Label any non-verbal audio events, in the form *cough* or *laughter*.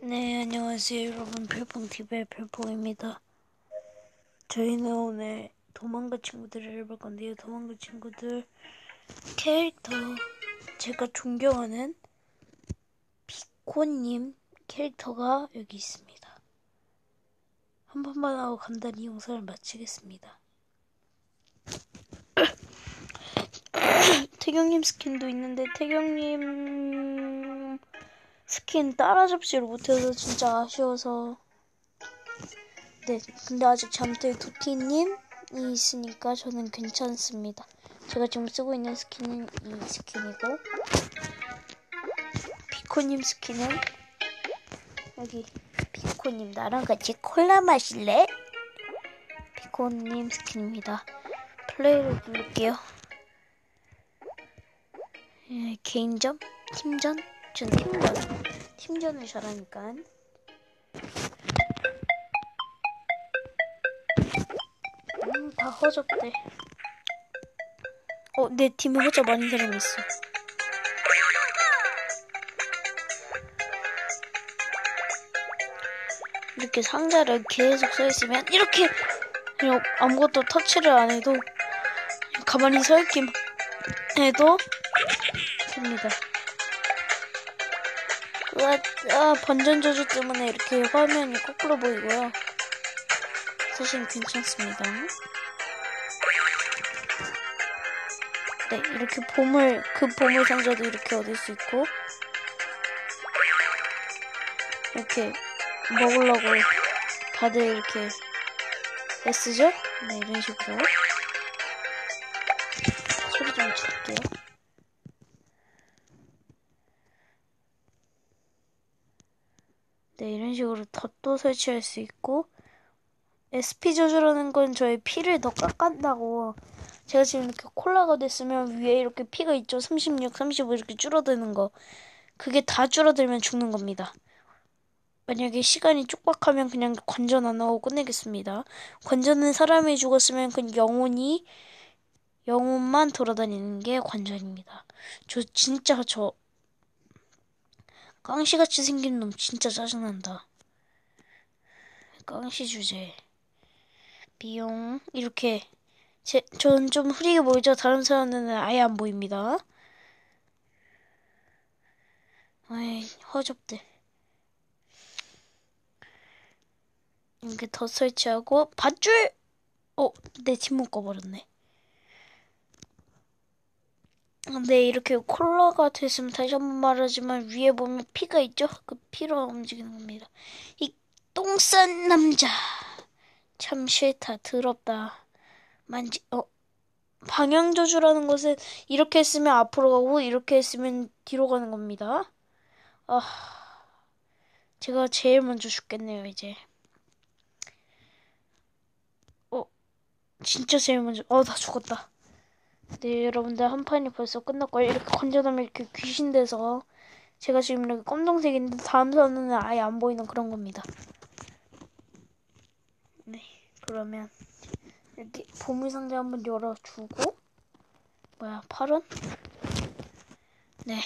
네, 안녕하세요, 여러분. 별풍TV의 별풍입니다. 저희는 오늘 도망가 친구들을 해볼 건데요. 도망가 친구들 캐릭터 제가 존경하는 비코님 캐릭터가 여기 있습니다. 한 번만 하고 간단히 영상을 마치겠습니다. *coughs* 태경님 스킨도 있는데 태경님 스킨 따라잡지를 못해서 진짜 아쉬워서 네 근데 아직 잠들 두티님이 있으니까 저는 괜찮습니다 제가 지금 쓰고 있는 스킨은 이 스킨이고 피코님 스킨은 여기 피코님 나랑 같이 콜라 마실래? 피코님 스킨입니다 플레이를 누를게요 예, 개인전? 팀전? 전 팀전. 팀전을 잘하니까. 음, 다 허접대. 어, 내 팀에 허접 많은 사람 있어. 이렇게 상자를 계속 서 있으면 이렇게 그냥 아무것도 터치를 안 해도 가만히 서 있기만 해도 됩니다. 와, 아, 번전 저주 때문에 이렇게 화면이 거꾸로 보이고요. 사실 괜찮습니다. 네, 이렇게 보물, 그 보물 상자도 이렇게 얻을 수 있고, 이렇게 먹으려고 다들 이렇게 애쓰죠? 네, 이런 식으로. 소리 좀 줄게요. 네, 이런 식으로 덧도 설치할 수 있고, SP 저주라는 건 저의 피를 더 깎았다고. 제가 지금 이렇게 콜라가 됐으면 위에 이렇게 피가 있죠. 36, 35 이렇게 줄어드는 거. 그게 다 줄어들면 죽는 겁니다. 만약에 시간이 쪽박하면 그냥 관전 안 하고 끝내겠습니다. 관전은 사람이 죽었으면 그 영혼이, 영혼만 돌아다니는 게 관전입니다. 저 진짜 저 깡시같이 생긴 놈 진짜 짜증난다. 깡시 주제. 비용 이렇게 제, 전 좀 흐리게 보이죠? 다른 사람들은 아예 안 보입니다. 아이 허접대. 이렇게 더 설치하고 밧줄! 어, 내 뒷목 꺼버렸네. 네, 이렇게 콜라가 됐으면 다시 한 번 말하지만 위에 보면 피가 있죠? 그 피로 움직이는 겁니다. 이 똥싼 남자. 참 싫다. 더럽다. 만지, 어. 방향저주라는 것은 이렇게 했으면 앞으로 가고 이렇게 했으면 뒤로 가는 겁니다. 아. 제가 제일 먼저 죽겠네요, 이제. 어. 진짜 제일 먼저. 어, 나 죽었다. 네, 여러분들 한 판이 벌써 끝났고요. 이렇게 건져놓으면 이렇게 귀신 돼서 제가 지금 이렇게 검정색인데 다음 선은 아예 안 보이는 그런 겁니다. 네, 그러면 이렇게 보물상자 한번 열어주고 뭐야, 8원? 네.